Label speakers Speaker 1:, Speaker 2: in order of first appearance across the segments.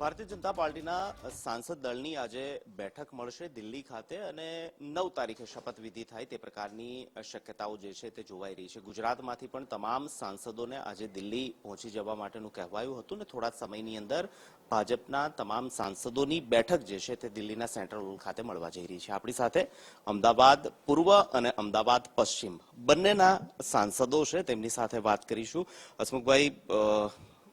Speaker 1: ભારતીય જનતા પાર્ટીના સાંસદ દળની આજે બેઠક મળશે દિલ્હી ખાતે અને નવ તારીખે શપથવિધિ થાય તે પ્રકારની શક્યતાઓ જે છે તે જોવાઈ રહી છે. ગુજરાતમાંથી પણ તમામ સાંસદોને આજે દિલ્હી પહોંચી જવા માટેનું કહેવાયું હતું ને થોડા સમયની અંદર ભાજપના તમામ સાંસદોની બેઠક જે છે તે દિલ્હીના સેન્ટ્રલ હોલ ખાતે મળવા જઈ રહી છે. આપણી સાથે અમદાવાદ પૂર્વ અને અમદાવાદ પશ્ચિમ બંનેના સાંસદો છે. તેમની સાથે વાત કરીશું. હસમુખભાઈ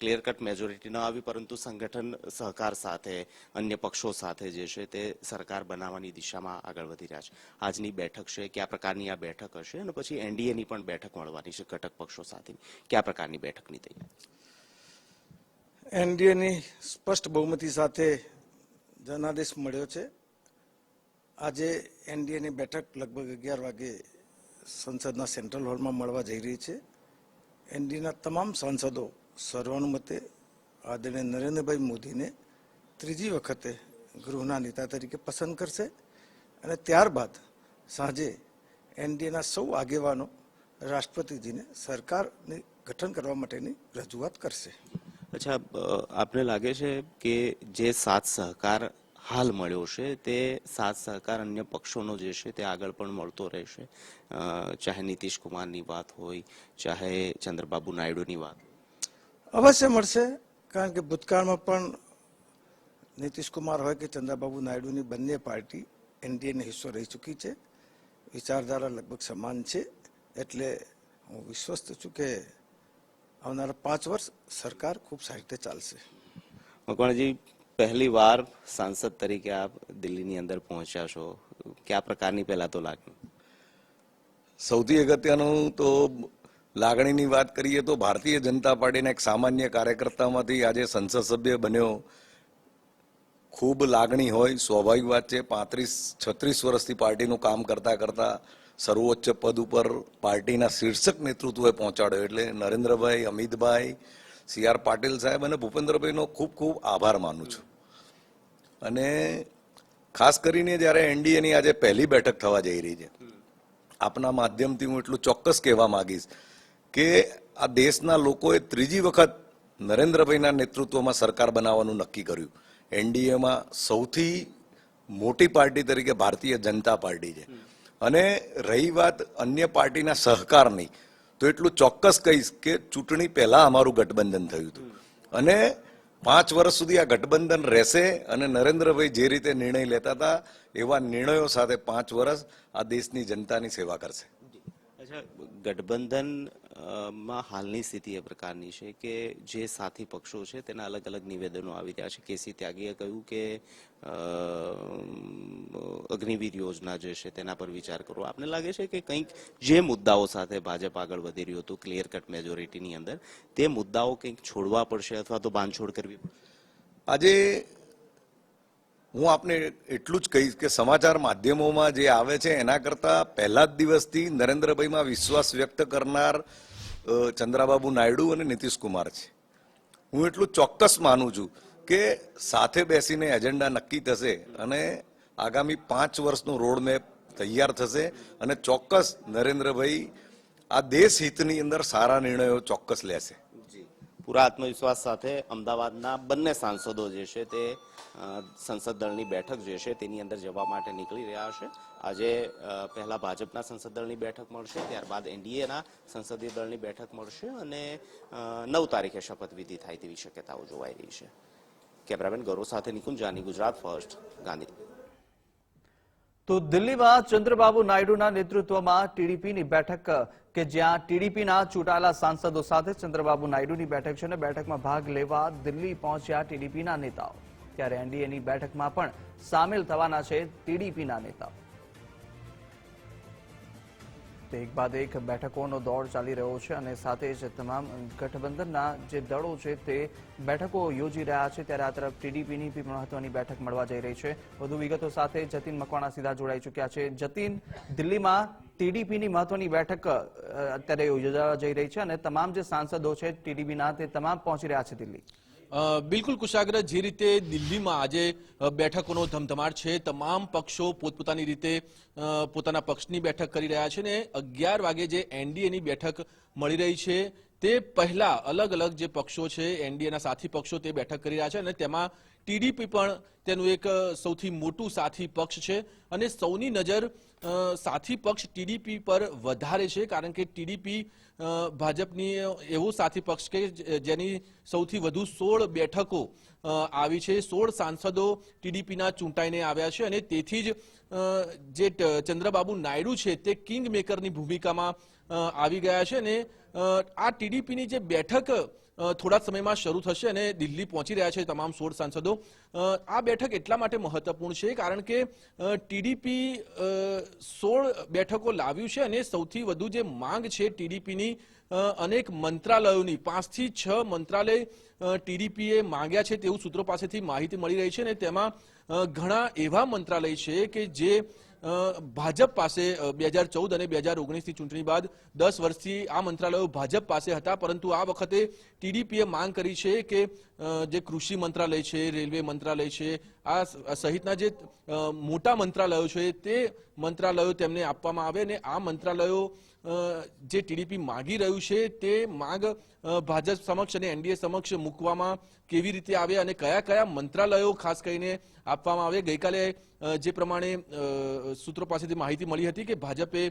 Speaker 1: ક્લિયર કટ મેજોરિટી ન આવી, પરંતુ સંગઠન સહકાર સાથે, અન્ય પક્ષો સાથે જે છે તે સરકાર બનાવવાની દિશામાં આગળ વધી રહ્યા છે. આજની બેઠક છે, કયા પ્રકારની આ બેઠક હશે અને પછી એનડીએની પણ બેઠક મળવાની છે ઘટક પક્ષો સાથે કયા પ્રકારની બેઠકની તૈયારી?
Speaker 2: એનડીએની સ્પષ્ટ બહુમતી સાથે જનાદેશ મળ્યો છે. આજે એનડીએની બેઠક લગભગ અગિયાર વાગે સંસદના સેન્ટ્રલ હોલમાં મળવા જઈ રહી છે. એનડીએના તમામ સાંસદો સર્વાનુમતે આદરણીય નરેન્દ્રભાઈ મોદીને ત્રીજી વખતે ગૃહના નેતા તરીકે પસંદ કરશે અને ત્યારબાદ સાંજે એનડીએના સૌ આગેવાનો રાષ્ટ્રપતિજીને સરકારની ગઠન કરવા માટેની રજૂઆત કરશે
Speaker 1: અચ્છા આપને લાગે છે કે જે સાથ સહકાર હાલ મળ્યો છે, તે સાથ સહકાર અન્ય પક્ષોનો જે છે તે આગળ પણ મળતો રહેશે ચાહે નીતિશ કુમારની વાત હોય, ચાહે ચંદ્રબાબુ નાયડુની વાત હોય.
Speaker 2: અવશ્ય મળશે કારણ કે ભૂતકાળમાં પણ નીતિશ કુમાર હોય કે ચંદ્રબાબુ નાયડુની બંને પાર્ટી એનડીએનો હિસ્સો રહી ચૂકી છે. વિચારધારા લગભગ સમાન છે. એટલે હું વિશ્વસ્ત છું કે આવનારા પાંચ વર્ષ સરકાર ખૂબ સારી રીતે ચાલશે.
Speaker 1: મકવાણજી પહેલી વાર સાંસદ તરીકે આપ દિલ્હીની અંદર પહોંચ્યા છો. કયા પ્રકારની પહેલા તો લાગણી?
Speaker 3: સૌથી અગત્યનું તો લાગણીની વાત કરીએ તો ભારતીય જનતા પાર્ટીના એક સામાન્ય કાર્યકર્તામાંથી આજે સંસદ સભ્ય બન્યો. ખૂબ લાગણી હોય, સ્વાભાવિક વાત છે, પાંત્રીસ, છત્રીસ વર્ષથી પાર્ટીનું કામ કરતા કરતા સર્વોચ્ચ પદ ઉપર પાર્ટીના શીર્ષક નેતૃત્વે પહોંચાડ્યો એટલે નરેન્દ્રભાઈ, અમિતભાઈ, સી આર પાટીલ સાહેબ અને ભૂપેન્દ્રભાઈનો ખૂબ ખૂબ આભાર માનું છું. અને ખાસ કરીને જ્યારે એનડીએની આજે પહેલી બેઠક થવા જઈ રહી છે. આપના માધ્યમથી હું એટલું ચોક્કસ કહેવા માંગીશ કે આ દેશના લોકોએ ત્રીજી વખત નરેન્દ્રભાઈના નેતૃત્વમાં સરકાર બનાવવાનું નક્કી કર્યું. એનડીએમાં સૌથી મોટી પાર્ટી તરીકે ભારતીય જનતા પાર્ટી છે. અને રહી વાત અન્ય પાર્ટીના સહકારની, તો એટલું ચોક્કસ કહીશ કે ચૂંટણી પહેલા અમારું ગઠબંધન થયું હતું. અને પાંચ વર્ષ સુધી આ ગઠબંધન રહેશે અને નરેન્દ્રભાઈ જે રીતે નિર્ણય લેતા હતા, એવા નિર્ણયો સાથે પાંચ વર્ષ આ દેશની જનતાની સેવા કરશે.
Speaker 1: ગઠબંધનમાં હાલની સ્થિતિ એ પ્રકારની છે કે જે સાથી પક્ષો છે તેના અલગ અલગ નિવેદનો આવી રહ્યા છે. કેસી ત્યાગીએ કહ્યું કે અગ્નિવીર યોજના જે છે તેના પર વિચાર કરો. આપને લાગે છે કે કંઈક જે મુદ્દાઓ સાથે ભાજપ આગળ વધી રહ્યું હતું ક્લિયર કટ મેજોરિટીની અંદર, તે મુદ્દાઓ કંઈક છોડવા પડશે અથવા તો બાંધછોડ કરવી
Speaker 3: આજે હું આપને એટલું જ કહીશ કે સમાચાર માધ્યમોમાં જે આવે છે, એના કરતાં પહેલા જ દિવસથી નરેન્દ્રભાઈમાં વિશ્વાસ વ્યક્ત કરનાર ચંદ્રાબાબુ નાયડુ અને નીતિશ કુમાર છે. હું એટલું ચોક્કસ માનું છું કે સાથે બેસીને એજન્ડા નક્કી થશે અને આગામી પાંચ વર્ષનો રોડ મેપ તૈયાર થશે અને ચોક્કસ નરેન્દ્રભાઈ આ દેશ હિતની અંદર સારા નિર્ણયો ચોક્કસ લેશે.
Speaker 1: પૂરા આત્મવિશ્વાસ સાથે અમદાવાદના બંને સાંસદો જે છે તે સંસદ દળની બેઠક જે છે તેની અંદર જવા માટે નીકળી રહ્યા હશે આજે પહેલા ભાજપના સંસદ દળની બેઠક મળશે, ત્યારબાદ એનડીએના સંસદીય દળની બેઠક મળશે અને નવ તારીખે શપથવિધિ થાય તેવી શક્યતાઓ જોવાઈ રહી છે. કેમેરામેન ગૌરવ સાથે નિકુંજ જાની, ગુજરાત ફર્સ્ટ ગાંધી
Speaker 4: તો દિલ્હીમાં ચંદ્રબાબુ નાયડુના નેતૃત્વમાં ટીડીપીની બેઠક, કે જ્યાં ટીડીપીના ચૂંટાયેલા સાંસદો સાથે ચંદ્રબાબુ નાયડુની બેઠક છે અને બેઠકમાં ભાગ લેવા દિલ્હી પહોંચ્યા ટીડીપીના નેતાઓ. ત્યારે એનડીએની બેઠકમાં પણ સામેલ થવાના છે ટીડીપીના નેતાઓ. તે એક બાદ એક બેઠકોનો દોર ચાલી રહ્યો છે અને સાથે જ તમામ ગઠબંધનના જે દળો છે તે બેઠકો યોજી રહ્યા છે. ત્યારે આ તરફ ટીડીપીની બી મહત્વની બેઠક મળવા જઈ રહી છે. વધુ વિગતો સાથે જતીન મકવાણા સીધા જોડાઈ ચૂક્યા છે. જતીન, દિલ્હીમાં ટીડીપીની મહત્વની બેઠક અત્યારે યોજાવા જઈ રહી છે અને તમામ જે સાંસદો છે ટીડીપીના તે તમામ પહોંચી રહ્યા છે દિલ્હી.
Speaker 5: બિલકુલ કુશાગ્ર જે રીતે દિલ્હીમાં આજે બેઠકોનો ધમધમાટ છે, તમામ પક્ષો પોતપોતાની રીતે પોતાના પક્ષની બેઠક કરી રહ્યા છે ને અગિયાર વાગે જે એનડીએની બેઠક મળી રહી છે, તે પહેલા અલગ અલગ જે પક્ષો છે, એનડીએના સાથી પક્ષો તે બેઠક કરી રહ્યા છે અને તેમાં ટીડીપી પણ તેનું એક સૌથી મોટું સાથી પક્ષ છે અને સૌની નજર સાથી પક્ષ ટીડીપી પર વધારે છે કારણ કે ટીડીપી ભાજપની એવો સાથી પક્ષ કે જેની સૌથી વધુ સોળ બેઠકો આવી છે. સોળ સાંસદો ટીડીપીના ચૂંટાઈને આવ્યા છે અને તેથી જ જે ચંદ્રબાબુ નાયડુ છે તે કિંગ મેકરની ભૂમિકામાં આવી ગયા છે અને આ ટીડીપીની જે બેઠક થોડા સમયમાં શરૂ થશે અને દિલ્હી પહોંચી રહ્યા છે તમામ સોળ સાંસદો. આ બેઠક એટલા માટે મહત્વપૂર્ણ છે કારણ કે ટીડીપી સોળ બેઠકો લાવ્યું છે અને સૌથી વધુ જે માંગ છે ટીડીપીની અનેક મંત્રાલયોની, પાંચથી છ મંત્રાલય ટીડીપીએ માંગ્યા છે તેવું સૂત્રો પાસેથી માહિતી મળી રહી છે અને તેમાં ઘણા એવા મંત્રાલય છે કે જે ભાજપ પાસે બે હજાર ચૌદ અને બે હજાર ઓગણીસની ચૂંટણી બાદ દસ વર્ષથી આ મંત્રાલયો ભાજપ પાસે હતા, પરંતુ આ વખતે ટીડીપીએ માંગ કરી છે કે જે કૃષિ મંત્રાલય છે, રેલવે મંત્રાલય છે, આ સહિતના જે મોટા મંત્રાલયો છે, તે મંત્રાલયો તેમને આપવામાં આવે અને આ મંત્રાલયો જે ટીડીપી માગી રહ્યું છે તે માંગ ભાજપ સમક્ષ અને એનડીએ સમક્ષ મૂકવામાં કેવી રીતે આવે અને કયા કયા મંત્રાલયો ખાસ કરીને આપવામાં આવે? ગઈકાલે જે પ્રમાણે સૂત્રો પાસેથી માહિતી મળી હતી કે ભાજપે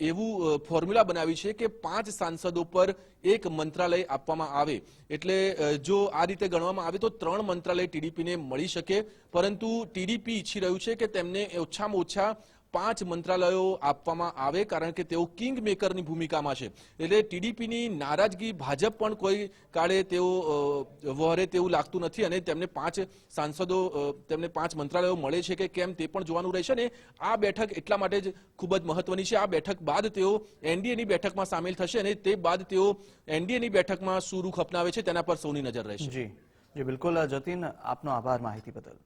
Speaker 5: એવું ફોર્મ્યુલા બનાવ્યું છે કે પાંચ સાંસદો પર એક મંત્રાલય આપવામાં આવે. એટલે જો આ રીતે ગણવામાં આવે તો ત્રણ મંત્રાલય ટીડીપીને મળી શકે. પરંતુ ટીડીપી ઈચ્છી રહ્યું છે કે તેમને ઓછામાં ઓછા પાંચ મંત્રાલયો આપવામાં આવે કારણ કે તેઓ કિંગ મેકરની ભૂમિકામાં છે. એટલે ટીડીપીની નારાજગી ભાજપ પણ કોઈ કાળે તેઓ વહરે તેવું લાગતું નથી અને તેમને પાંચ સાંસદો તેમને પાંચ મંત્રાલયો મળે છે કે કેમ તે પણ જોવાનું રહેશે અને આ બેઠક એટલા માટે જ ખૂબ જ મહત્વની છે. આ બેઠક બાદ તેઓ એનડીએની બેઠકમાં સામેલ થશે અને તે બાદ તેઓ એનડીએની બેઠકમાં શું રૂખ અપનાવે છે. તેના પર સૌની નજર રહેશે.
Speaker 4: જી. જી, બિલકુલ જતીન, આપનો આભાર માહિતી બદલ.